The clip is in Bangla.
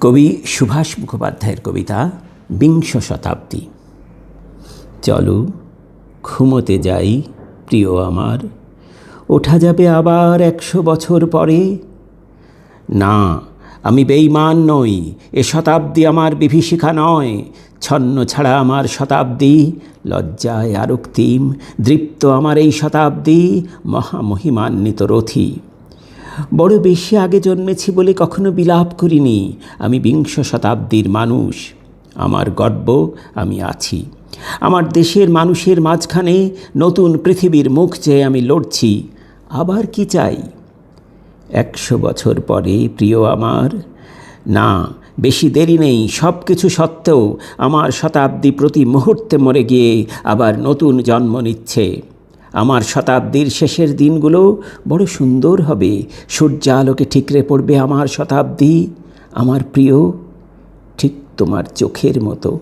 কবি সুভাষ মুখোপাধ্যায়ের কবিতা বিংশ শতাব্দী। চলো ঘুমোতে যাই, প্রিয় আমার। ওঠা যাবে আবার একশো বছর পরে। না, আমি বেইমান নই, এ শতাব্দী আমার বিভীষিকা নয়। ছন্ন ছাড়া আমার শতাব্দী, লজ্জায় আরক্তিম, দৃপ্ত আমার এই শতাব্দী, মহামহিমান্বিত রথী। বড় বেশি আগে জন্মেছি বলে কখনো বিলাপ করিনি। আমি বিংশ শতাব্দীর মানুষ। আমার গর্ব, আমি আছি। আমার দেশের মানুষের মাঝখানে নতুন পৃথিবীর মুখ চেয়ে আমি লড়ছি। আবার কি চাই? একশো বছর পরে, প্রিয় আমার, না, বেশি দেরি নেই। সব কিছু সত্ত্বেও আমার শতাব্দী প্রতি মুহূর্তে মরে গিয়ে আবার নতুন জন্ম নিচ্ছে। আমার শতাব্দীর শেষের দিনগুলো বড় সুন্দর হবে। সূর্যালোকে ঠিকরে পড়বে আমার শতাব্দী। আমার প্রিয়, ঠিক তোমার চোখের মতো।